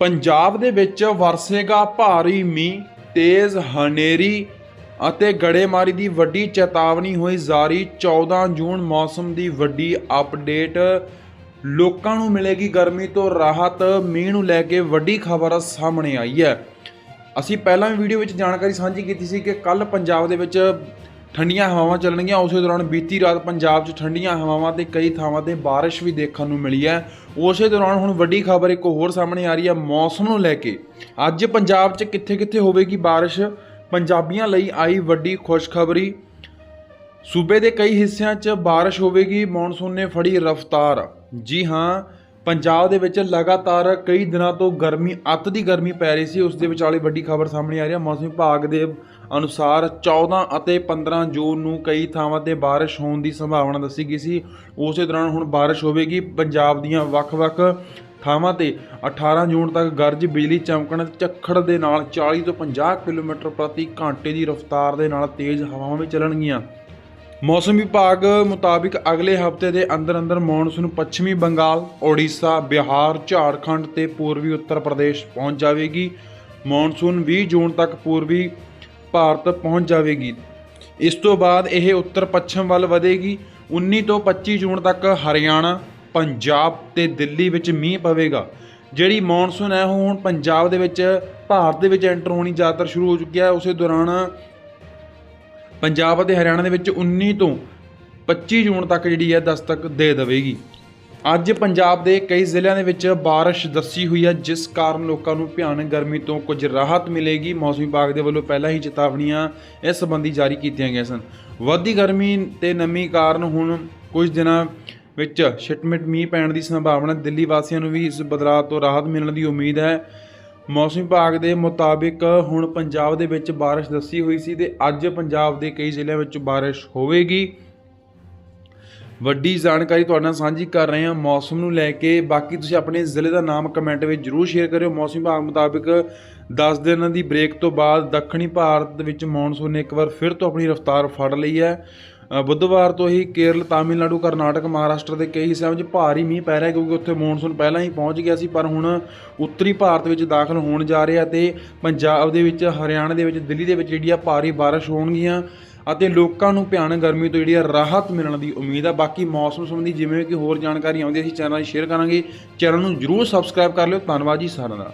ਪੰਜਾਬ ਦੇ ਵਿੱਚ ਵਰਸੇਗਾ ਭਾਰੀ ਮੀਂਹ, ਤੇਜ਼ ਹਨੇਰੀ ਅਤੇ ਗੜੇਮਾਰੀ ਦੀ ਵੱਡੀ ਚੇਤਾਵਨੀ ਹੋਈ ਜਾਰੀ। 14 ਜੂਨ ਮੌਸਮ ਦੀ ਵੱਡੀ ਅਪਡੇਟ। ਲੋਕਾਂ ਨੂੰ ਮਿਲੇਗੀ ਗਰਮੀ ਤੋਂ ਰਾਹਤ। ਮੀਂਹ ਨੂੰ ਲੈ ਕੇ ਵੱਡੀ ਖਬਰ ਸਾਹਮਣੇ ਆਈ ਹੈ। ਅਸੀਂ ਪਹਿਲਾਂ ਵੀ ਵੀਡੀਓ ਵਿੱਚ ਜਾਣਕਾਰੀ ਸਾਂਝੀ ਕੀਤੀ ਸੀ ਕਿ ਕੱਲ ਪੰਜਾਬ ਦੇ ਵਿੱਚ ਠੰਡੀਆਂ ਹਵਾਵਾਂ ਚੱਲਣਗੀਆਂ। ਉਸੇ ਦੌਰਾਨ ਬੀਤੀ ਰਾਤ ਪੰਜਾਬ 'ਚ ਠੰਡੀਆਂ ਹਵਾਵਾਂ ਤੇ ਕਈ ਥਾਵਾਂ ਤੇ ਬਾਰਿਸ਼ ਵੀ ਦੇਖਣ ਨੂੰ ਮਿਲੀ ਹੈ। ਉਸੇ ਦੌਰਾਨ ਹੁਣ ਵੱਡੀ ਖਬਰ ਇੱਕ ਹੋਰ ਸਾਹਮਣੇ ਆ ਰਹੀ ਹੈ ਮੌਸਮ ਨੂੰ ਲੈ ਕੇ। ਅੱਜ ਪੰਜਾਬ 'ਚ ਕਿੱਥੇ-ਕਿੱਥੇ ਹੋਵੇਗੀ ਬਾਰਿਸ਼? ਪੰਜਾਬੀਆਂ ਲਈ ਆਈ ਵੱਡੀ ਖੁਸ਼ਖਬਰੀ। ਸੂਬੇ ਦੇ ਕਈ ਹਿੱਸਿਆਂ 'ਚ ਬਾਰਿਸ਼ ਹੋਵੇਗੀ। ਮੌਨਸੂਨ ਨੇ ਫੜੀ ਰਫ਼ਤਾਰ। ਜੀ ਹਾਂ ਪੰਜਾਬ ਦੇ ਵਿੱਚ ਲਗਾਤਾਰ ਕਈ ਦਿਨਾਂ ਤੋਂ ਗਰਮੀ, ਅੱਤ ਦੀ ਗਰਮੀ ਪੈ ਰਹੀ ਸੀ। ਉਸ ਦੇ ਵਿਚਾਲੇ ਵੱਡੀ ਖਬਰ ਸਾਹਮਣੇ ਆ ਰਹੀ ਹੈ। ਮੌਸਮ ਵਿਭਾਗ ਦੇ ਅਨੁਸਾਰ 14 ਅਤੇ 15 ਜੂਨ ਨੂੰ ਕਈ ਥਾਵਾਂ ਤੇ ਬਾਰਿਸ਼ ਹੋਣ ਦੀ ਸੰਭਾਵਨਾ ਦੱਸੀ ਗਈ ਸੀ। ਉਸੇ ਦੌਰਾਨ ਹੁਣ ਬਾਰਿਸ਼ ਹੋਵੇਗੀ। ਪੰਜਾਬ ਦੀਆਂ ਵੱਖ-ਵੱਖ ਥਾਵਾਂ ਤੇ 18 ਜੂਨ ਤੱਕ ਗਰਜ ਬਿਜਲੀ ਚਮਕਣ, ਝੱਖੜ ਦੇ ਨਾਲ 40 ਤੋਂ 50 ਕਿਲੋਮੀਟਰ ਪ੍ਰਤੀ ਘੰਟੇ ਦੀ ਰਫ਼ਤਾਰ ਦੇ ਨਾਲ ਤੇਜ਼ ਹਵਾਵਾਂ ਵੀ ਚੱਲਣਗੀਆਂ। ਮੌਸਮ ਵਿਭਾਗ ਮੁਤਾਬਿਕ ਅਗਲੇ ਹਫ਼ਤੇ ਦੇ ਅੰਦਰ ਅੰਦਰ ਮੌਨਸੂਨ ਪੱਛਮੀ ਬੰਗਾਲ, ਓਡੀਸ਼ਾ, ਬਿਹਾਰ, ਝਾਰਖੰਡ ਤੇ ਪੂਰਬੀ ਉੱਤਰ ਪ੍ਰਦੇਸ਼ ਪਹੁੰਚ ਜਾਵੇਗੀ। ਮੌਨਸੂਨ 20 ਜੂਨ ਤੱਕ ਪੂਰਬੀ ਭਾਰਤ ਪਹੁੰਚ ਜਾਵੇਗੀ। ਇਸ ਤੋਂ ਬਾਅਦ ਇਹ ਉੱਤਰ ਪੱਛਮ ਵੱਲ ਵਧੇਗੀ। 19 ਤੋਂ 25 ਜੂਨ ਤੱਕ ਹਰਿਆਣਾ, ਪੰਜਾਬ ਤੇ ਦਿੱਲੀ ਵਿੱਚ ਮੀਂਹ ਪਵੇਗਾ। ਜਿਹੜੀ ਮੌਨਸੂਨ ਹੈ ਉਹ ਹੁਣ ਪੰਜਾਬ ਦੇ ਵਿੱਚ ਭਾਰਤ ਦੇ ਵਿੱਚ ਐਂਟਰ ਹੋਣੀ ਜ਼ਿਆਦਾਤਰ ਸ਼ੁਰੂ ਹੋ ਚੁੱਕੀ ਹੈ। ਉਸੇ ਦੌਰਾਨ ਪੰਜਾਬ ਅਤੇ ਹਰਿਆਣਾ ਦੇ ਵਿੱਚ 19 ਤੋਂ 25 ਜੂਨ ਤੱਕ ਜਿਹੜੀ ਹੈ ਦਸਤਕ ਦੇ ਦੇਵੇਗੀ। ਅੱਜ ਪੰਜਾਬ ਦੇ ਕਈ ਜ਼ਿਲ੍ਹਿਆਂ ਦੇ ਵਿੱਚ ਬਾਰਿਸ਼ ਦੱਸੀ ਹੋਈ ਹੈ, ਜਿਸ ਕਾਰਨ ਲੋਕਾਂ ਨੂੰ ਭਿਆਨਕ ਗਰਮੀ ਤੋਂ ਕੁਝ ਰਾਹਤ ਮਿਲੇਗੀ। ਮੌਸਮ ਵਿਭਾਗ ਦੇ ਵੱਲੋਂ ਪਹਿਲਾਂ ਹੀ ਚੇਤਾਵਨੀਆਂ ਇਸ ਸੰਬੰਧੀ ਜਾਰੀ ਕੀਤੀਆਂ ਗਈਆਂ ਸਨ। ਵੱਧਦੀ ਗਰਮੀ ਤੇ ਨਮੀ ਕਾਰਨ ਹੁਣ ਕੁਝ ਦਿਨਾਂ ਵਿੱਚ ਛਿਟਮਿਟ ਮੀਂਹ ਪੈਣ ਦੀ ਸੰਭਾਵਨਾ। ਦਿੱਲੀ ਵਾਸੀਆਂ ਨੂੰ ਵੀ ਇਸ ਬਦਲਾਅ ਤੋਂ ਰਾਹਤ ਮਿਲਣ ਦੀ ਉਮੀਦ ਹੈ। ਮੌਸਮ ਵਿਭਾਗ ਦੇ ਮੁਤਾਬਿਕ ਹੁਣ ਪੰਜਾਬ ਦੇ ਵਿੱਚ ਬਾਰਿਸ਼ ਦੱਸੀ ਹੋਈ ਸੀ ਤੇ ਅੱਜ ਪੰਜਾਬ ਦੇ ਕਈ ਜ਼ਿਲ੍ਹਿਆਂ ਵਿੱਚ ਬਾਰਿਸ਼ ਹੋਵੇਗੀ। ਵੱਡੀ ਜਾਣਕਾਰੀ ਤੁਹਾਡੇ ਨਾਲ ਸਾਂਝੀ ਕਰ ਰਹੇ ਹਾਂ ਮੌਸਮ ਨੂੰ ਲੈ ਕੇ। ਬਾਕੀ ਤੁਸੀਂ ਆਪਣੇ ਜ਼ਿਲ੍ਹੇ ਦਾ ਨਾਮ ਕਮੈਂਟ ਵਿੱਚ ਜਰੂਰ ਸ਼ੇਅਰ ਕਰਿਓ। ਮੌਸਮ ਵਿਭਾਗ ਮੁਤਾਬਿਕ 10 ਦਿਨਾਂ ਦੀ ਬ੍ਰੇਕ ਤੋਂ ਬਾਅਦ ਦੱਖਣੀ ਭਾਰਤ ਵਿੱਚ ਮੌਨਸੂਨ ਨੇ ਇੱਕ ਵਾਰ ਫਿਰ ਤੋਂ ਆਪਣੀ ਰਫ਼ਤਾਰ ਫੜ ਲਈ ਹੈ। ਬੁੱਧਵਾਰ ਤੋਂ ਹੀ ਕੇਰਲ, ਤਾਮਿਲਨਾਡੂ, ਕਰਨਾਟਕ, ਮਹਾਰਾਸ਼ਟਰ ਦੇ ਕਈ ਹਿੱਸਿਆਂ ਵਿੱਚ ਭਾਰੀ ਮੀਂਹ ਪੈ ਰਿਹਾ ਕਿਉਂਕਿ ਉੱਥੇ ਮੌਨਸੂਨ ਪਹਿਲਾਂ ਹੀ ਪਹੁੰਚ ਗਿਆ ਸੀ, ਪਰ ਹੁਣ ਉੱਤਰੀ ਭਾਰਤ ਵਿੱਚ ਦਾਖਲ ਹੋਣ ਜਾ ਰਿਹਾ ਤੇ ਪੰਜਾਬ ਦੇ ਵਿੱਚ, ਹਰਿਆਣਾ ਦੇ ਵਿੱਚ, ਦਿੱਲੀ ਦੇ ਵਿੱਚ ਜਿਹੜੀ ਆ ਭਾਰੀ ਬਾਰਿਸ਼ ਹੋਣਗੀਆਂ ਅਤੇ ਲੋਕਾਂ ਨੂੰ ਭਿਆਨਕ ਗਰਮੀ ਤੋਂ ਜਿਹੜੀ ਆ ਰਾਹਤ ਮਿਲਣ ਦੀ ਉਮੀਦ ਆ। ਬਾਕੀ ਮੌਸਮ ਸੰਬੰਧੀ ਜਿਵੇਂ ਕਿ ਹੋਰ ਜਾਣਕਾਰੀ ਆਉਂਦੀ ਹੈ ਅਸੀਂ ਚੈਨਲ ਸ਼ੇਅਰ ਕਰਾਂਗੇ। ਚੈਨਲ ਨੂੰ ਜਰੂਰ ਸਬਸਕ੍ਰਾਈਬ ਕਰ ਲਿਓ। ਧੰਨਵਾਦ ਜੀ ਸਾਰਿਆਂ ਦਾ।